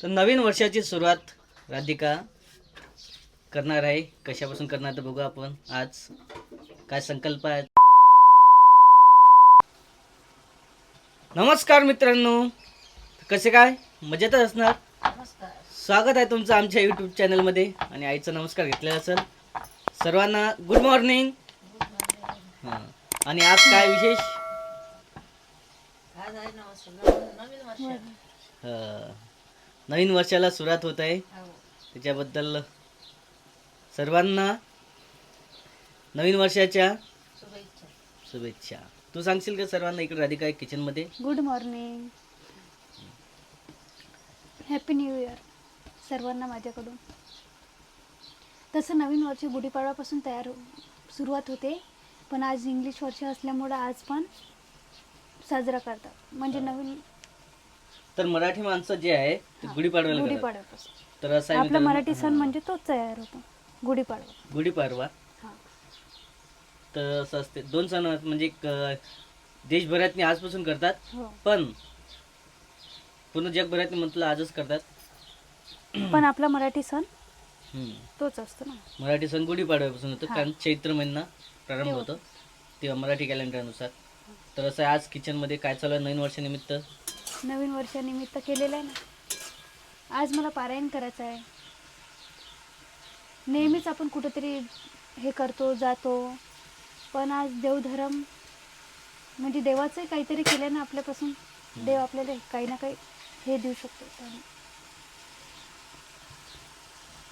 तर नवीन वर्षाची सुरुवात राधिका करणार आहे. कशापासून करणार तर बघू आपण. आज काय संकल्प आहे? नमस्कार मित्रांनो. कसे काय? मजेतच असणार? स्वागत आहे तुमचं आमच्या यूट्यूब चॅनलमध्ये आणि आईचा नमस्कार घेतलेला असेल. सर्वांना गुड मॉर्निंग हां. आणि आज काय विशेष? नवस नवीन वर्षाला सुरुवात होत आहे. हो. त्याच्याबद्दल सर्वांना नवीन वर्षाच्या शुभेच्छा. शुभेच्छा. तू सांगशील का सर्वांना इकडे राधिका आहे किचनमध्ये? Good morning happy new year सर्वांना माझ्याकडून. तसं नवीन वर्ष गुढीपाडवापासून तयार हो सुरुवात होते. पण आज इंग्लिश वर्ष असल्यामुळं आज पण साजरा करतात. म्हणजे नवीन तर मराठी माणसं जे आहे ते गुढीपाडव्याला करतात. गुढीपाडव्यापासून तर असं आहे आपला मित्रांनो, मराठी सण म्हणजे तोच तयार होतो गुढीपाडवा. गुढीपाडवा. हां. तर असं असते. दोन सण म्हणजे देशभरातनी आजपासून करतात. हो. पण पूर्ण जगभरातनी म्हटलं आजच करतात. पण आपला मराठी सण हम्म. तोच असतो ना. मराठी सण गुढीपाडव्यापासून होतो. हां. कारण चैत्र महिना प्रारंभ तेव्हा. होतो. तेव्हा मराठी कॅलेंडरनुसार तर असं आहे, आज किचनमध्ये काय चालू आहे नवीन वर्षानिमित्त? नवीन वर्षानिमित्त केलेलं आहे ना? आज मला पारायण करायचं आहे. नेहमीच आपण कुठेतरी हे करतो जातो. पण आज देवधर्म म्हणजे देवाचं काहीतरी केलं ना आपल्यापासून देव आपल्याला काही ना काही हे देऊ शकतो.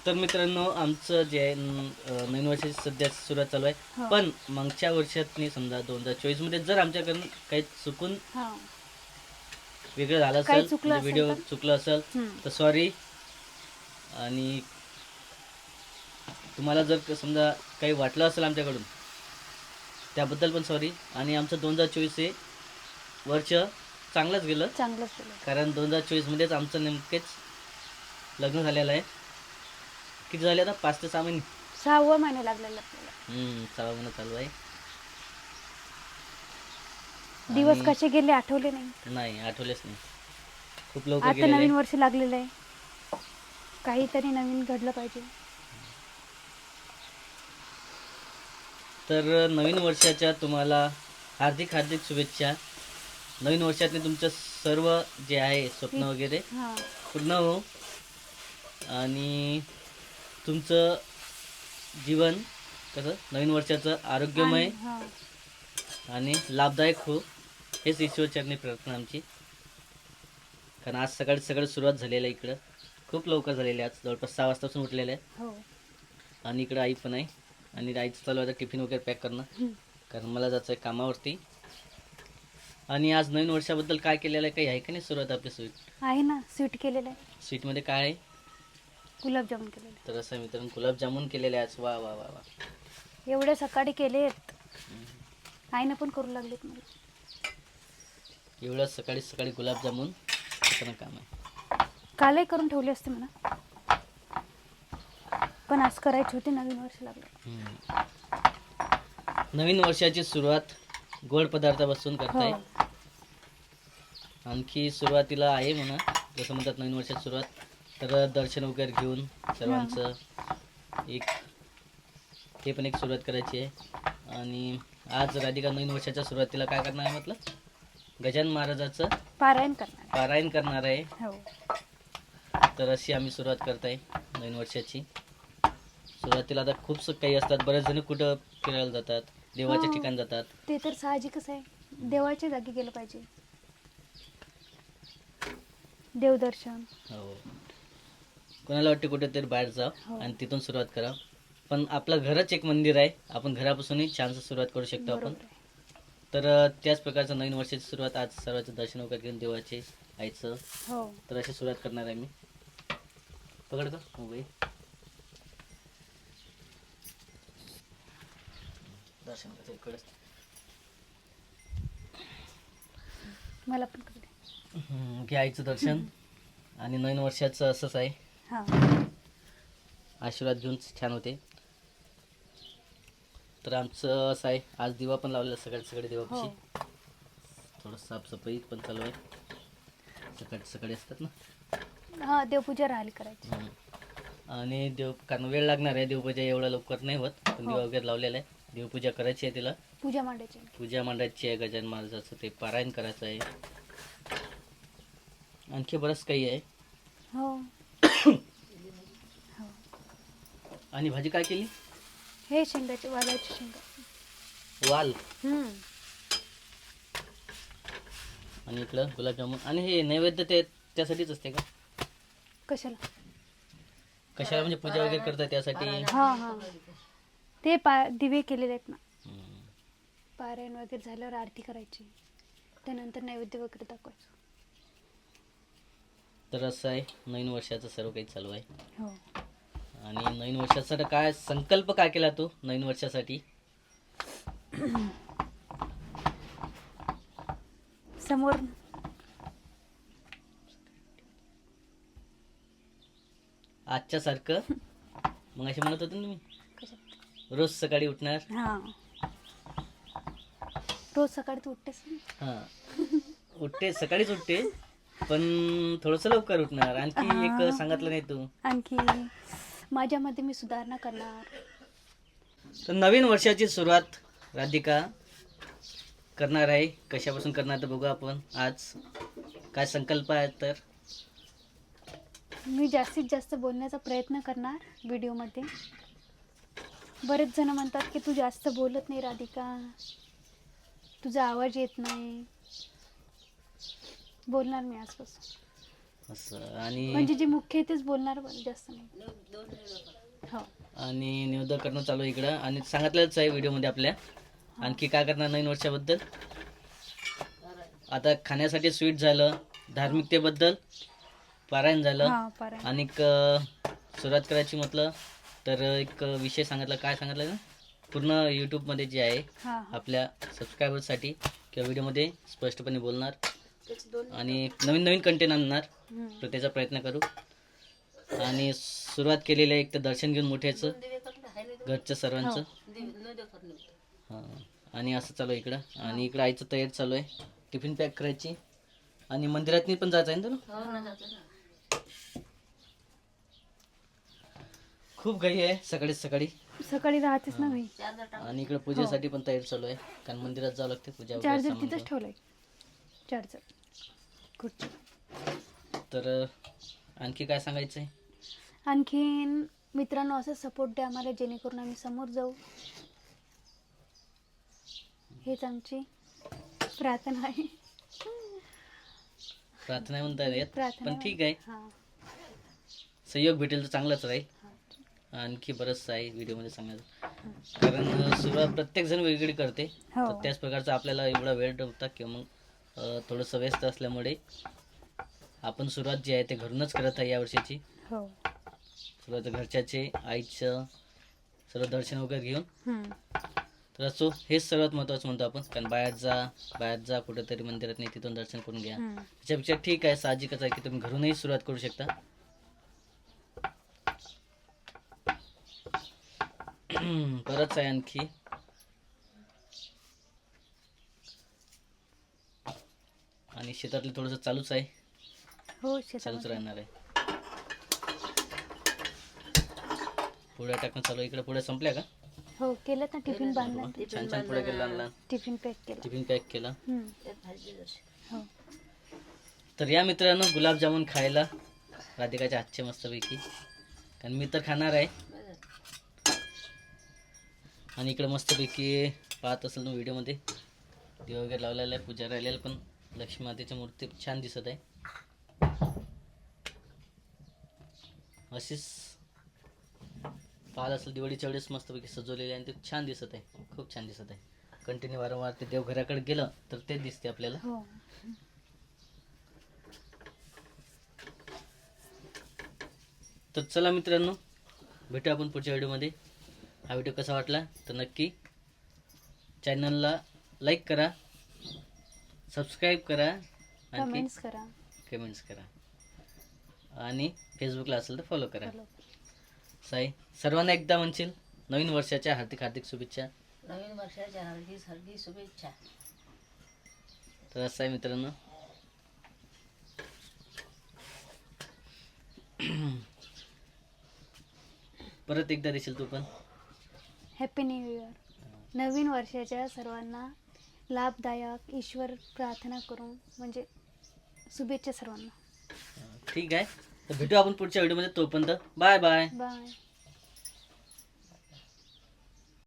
तर मित्रांनो आमचं जे आहे नवीन वर्षाची सध्या सुरुवात चालू आहे. हो. पण मागच्या वर्षातनी समजा दोन हजार चोवीसमध्ये जर आमच्याकडून काही चुकून हां. वेगळं झालं काही असेल चुकलं म्हणजे असेल व्हिडिओ तर? चुकलं असेल हम्म. तर सॉरी आणि तुम्हाला जर क- समजा काही वाटलं असेल आमच्याकडून त्याबद्दल पण सॉरी आणि आमचं दोन हजार चोवीस हे वर्ष चांगलंच गेलं. चांगलंच केलं कारण दोन हजार चोवीसमध्येच आमचं नेमकेच लग्न झालेलं आहे. किती झाले आता? पाच ते सहा महिने. सहावं महिने लागलेलं आपल्याला. हम्म, सहा महिना चालू आहे. दिवस आणि- कसे गेले आठवले नाही? नाही आठवलेच नाही. खूप लवकर आता गेलेलं. नवीन. वर्ष लागलेलं आहे. काहीतरी नवीन घडलं पाहिजे. तर नवीन वर्षाच्या तुम्हाला हार्दिक हार्दिक शुभेच्छा. नवीन वर्षातले तुमचं सर्व जे आहे स्वप्न वगैरे हां. पूर्ण हो. आणि तुमचं जीवन कसं? नवीन वर्षाचं आरोग्यमय हां. आणि लाभदायक हो. हेच ईश्वरचरणी प्रार्थना आमची. कारण आज सकाळी सकाळी सुरुवात झालेली आहे इकडं. खूप लवकर झालेली आज. जवळपास सहा वाजतापासून उठलेलं आहे. हो. आणि इकडं आई पण आहे. आणि आईचं चालू आहे आता टिफिन वगैरे पॅक करणं. कारण मला जायचं आहे कामावरती. आणि आज नवीन वर्षाबद्दल काय केलेलं आहे काही आहे का नाही सुरुवात आपली स्वीट आहे ना. स्वीट केलेलं आहे. स्वीटमध्ये काय आहे? गुलाबजामुन केलेले तर असं मित्रांनो गुलाबजामुन केलेले आज. वा वा वा वा. एवढे सकाळी केलेत. आईनं पण करू लागलेत मला. एवढं सकाळी सकाळी गुलाबजामुन खतरनाक काम आहे. कालही करून ठेवले असते म्हणा. पण आज करायची होती नवीन वर्ष लागलं. हम्म. नवीन वर्षाची सुरुवात गोड पदार्थापासून करताय. हो. आणखी सुरुवातीला आहे म्हणा जसं म्हणतात नवीन वर्षाची सुरुवात. तर दर्शन वगैरे घेऊन सर्वांचं एक हे पण एक सुरुवात करायची आहे. आणि आज राधिका नवीन वर्षाच्या सुरुवातीला काय करणार आहे म्हटलं? गजानन महाराजाचं पारायण करणार पारायण करणार आहे. हो. तर अशी आम्ही सुरुवात करत आहे नवीन वर्षाची. सुरुवातीला आता खूप काही असतात. बरेच जण कुठं फिरायला जातात देवाच्या हो. ठिकाणी जातात. ते तर साहजिकच आहे. देवाच्या जागी गेलं पाहिजे. देवदर्शन. हो. कोणाला वाटते कुठेतरी बाहेर जा हो. आणि तिथून सुरुवात करा पण आपलं घरच एक मंदिर आहे. आपण घरापासूनही छानसं सुरुवात करू शकतो आपण. आहे. तर त्याच प्रकारचं नवीन वर्षाची सुरुवात आज सर्वांचं दर्शन वगैरे घेऊन देवाचे आईचं. हो. तर अशी सुरुवात करणार आहे मी. पकड का मोबाईल. दर्शन करते इकडंच. मला पण करू दे. हम्म, घे आईचं दर्शन. आणि नवीन वर्षाचं असंच आहे. हां. आशीर्वाद घेऊन छान होते. तर आमचं असं आहे आज दिवा पण लावलेला सकाळी सकाळी हो. देवापाशी थोडं साफसफाई पण चालू आहे. सकाळी सकाळी असतात ना? हा देवपूजा राहिली करायची. हम्म. आणि देव कारण वेळ लागणार आहे देवपूजा एवढ्या लवकर नाही होत. पण दिवा वगैरे लावलेला आहे. देवपूजा करायची आहे तिला. पूजा मांडायची पूजा मांडायची आहे गजान महाराजाचं ते पारायण करायचं आहे. आणखी बरंच काही आहे. हो. आणि भाजी काय केली? हे शेंगाचे वालाची शेंगा. वाल. हम्म. आणि इकडं गुलाबजामुन. आणि हे नैवेद्य ते त्यासाठीच असते का? कशाला? कशाला म्हणजे पूजा वगैरे करतात त्यासाठी? हा हा. ते पा दिवे केलेले आहेत ना. हम्म. पारायण वगैरे झाल्यावर आरती करायची. त्यानंतर नैवेद्य वगैरे दाखवायचं. तर असं आहे. नवीन वर्षाचं सर्व काही चालू आहे. हो. आणि नवीन वर्षासाठी काय संकल्प काय केला तू नवीन वर्षासाठी? समोर. आजच्या सारखं मग असे म्हणत होते ना तुम्ही? रोज सकाळी उठणार? हा. रोज सकाळी तू उठतेस हा. उठते सकाळीच उठते पण थोडस लवकर उठणार. आणखी एक. सांगितलं नाही तू? आणखी माझ्यामध्ये मी सुधारणा करणार. तर नवीन वर्षाची सुरुवात राधिका करणार आहे. कशापासून करणार तर बघू आपण. आज काय संकल्प आहे तर? मी जास्तीत जास्त बोलण्याचा प्रयत्न करणार व्हिडिओमध्ये. बरेच जण म्हणतात की तू जास्त बोलत नाही राधिका. तुझा आवाज येत नाही. बोलणार मी आजपासून. असं. आणि म्हणजे जे मुख्य आहे तेच बोलणार जास्त नाही. हो. आणि निवेदन करणं चालू आहे इकडं. आणि सांगितलंच आहे व्हिडिओमध्ये आपल्या. आणखी काय करणार नवीन वर्षाबद्दल? आता खाण्यासाठी स्वीट झालं धार्मिकतेबद्दल पारायण झालं. हा पारायण. आणि सुरुवात करायची म्हटलं तर एक विषय सांगितला. काय सांगितलं ना पूर्ण यूट्यूबमध्ये जे आहे हा हा. आपल्या सबस्क्रायबर्ससाठी किंवा व्हिडिओमध्ये स्पष्टपणे बोलणार. आणि नवीन नवीन कंटेंट आणणार. तर त्याचा प्रयत्न करू. आणि सुरुवात केलेली आहे एक तर दर्शन घेऊन मोठ्याचं घरच्या सर्वांचं. हां. आणि असं चालू आहे इकडं. आणि इकडं आईचं तयारी चालू आहे. टिफिन पॅक करायची. आणि मंदिरातनी पण जायचं आहे ना तुला? खूप घाई आहे सकाळी सकाळी. सकाळी राहतेच ना मी. आणि इकडे पूजेसाठी पण तयारी चालू आहे. कारण मंदिरात जावं लागते पूजा वगैरे चार्जर तिथंच. ठेवलंय. चार्जर. तर आणखी काय सांगायचं आहे आणखीन मित्रांनो असं सपोर्ट द्या आम्हाला जेणेकरून आम्ही समोर जाऊ. हेच आमची प्रार्थना आहे. प्रार्थना म्हणता येत. प्रार्थना पण ठीक आहे. हा. सहयोग भेटेल तर चांगलाच राहील. आणखी बरंच आहे व्हिडिओमध्ये सांगायचं. कारण सुरुवात प्रत्येक जण वेगवेगळी करते. हो. तर त्याच प्रकारचा आपल्याला एवढा वेळ नव्हता किंवा मग थोडंसं व्यस्त असल्यामुळे आपण सुरुवात जी आहे ते घरूनच करत आहे या वर्षाची. हो. सुरुवात घरच्याचे आईचं सर्व दर्शन वगैरे घेऊन. तर असो हेच सर्वात महत्त्वाचं म्हणतो आपण. कारण बाहेर जा बाहेर जा कुठेतरी मंदिरात नाही तिथून दर्शन करून घ्या. त्याच्यापेक्षा ठीक आहे साहजिकच आहे की तुम्ही घरूनही सुरुवात करू शकता. बरंच आहे आणखी. आणि शेतातलं थोडंसं चालूच आहे. हो चालूच राहणार आहे. पुढे टाकणं चालू. इकडे पुढे संपल्या का? हो केलं ना टिफिन बांधला छान छान पुढे केलं लहान टिफिन पॅक केला. टिफिन पॅक केला. हो. तर या मित्रांनो गुलाबजामुन खायला राधिकाच्या हातचे मस्तपैकी. कारण मी तर खाणार आहे. आणि इकडे मस्तपैकी पाहत असेल ना व्हिडिओमध्ये दिवा वगैरे लावलेला आहे पूजा राहिलेला पण. लक्ष्मी मातेची मूर्ती छान दिसत आहे. अशीच पाहत असेल दिवाळीच्या वेळेस मस्तपैकी सजवलेली आहे आणि ते छान दिसत आहे. खूप छान दिसत आहे. कंटिन्यू वारंवार ते देवघराकडे गेलं तर तेच दिसते आपल्याला. हो. तर चला मित्रांनो भेटू आपण पुढच्या व्हिडिओमध्ये. हा व्हिडिओ कसा वाटला तर नक्की चॅनलला लाईक करा. सबस्क्राईब करा आणखी कमेंट्स करा. कमेंट्स करा. आणि फेसबुकला असेल तर फॉलो करा. Follow. साई सर्वांना एकदा म्हणशील नवीन वर्षाच्या हार्दिक हार्दिक शुभेच्छा. नवीन वर्षाच्या हार्दिक हार्दिक शुभेच्छा. तर असं आहे मित्रांनो परत एकदा देशील तू पण? हॅपी न्यू इयर नवीन वर्षाच्या सर्वांना लाभदायक ईश्वर प्रार्थना करून म्हणजे शुभेच्छा सर्वांना. ठीक आहे. तर भेटू आपण पुढच्या व्हिडिओमध्ये तोपर्यंत. Bye bye. बाय.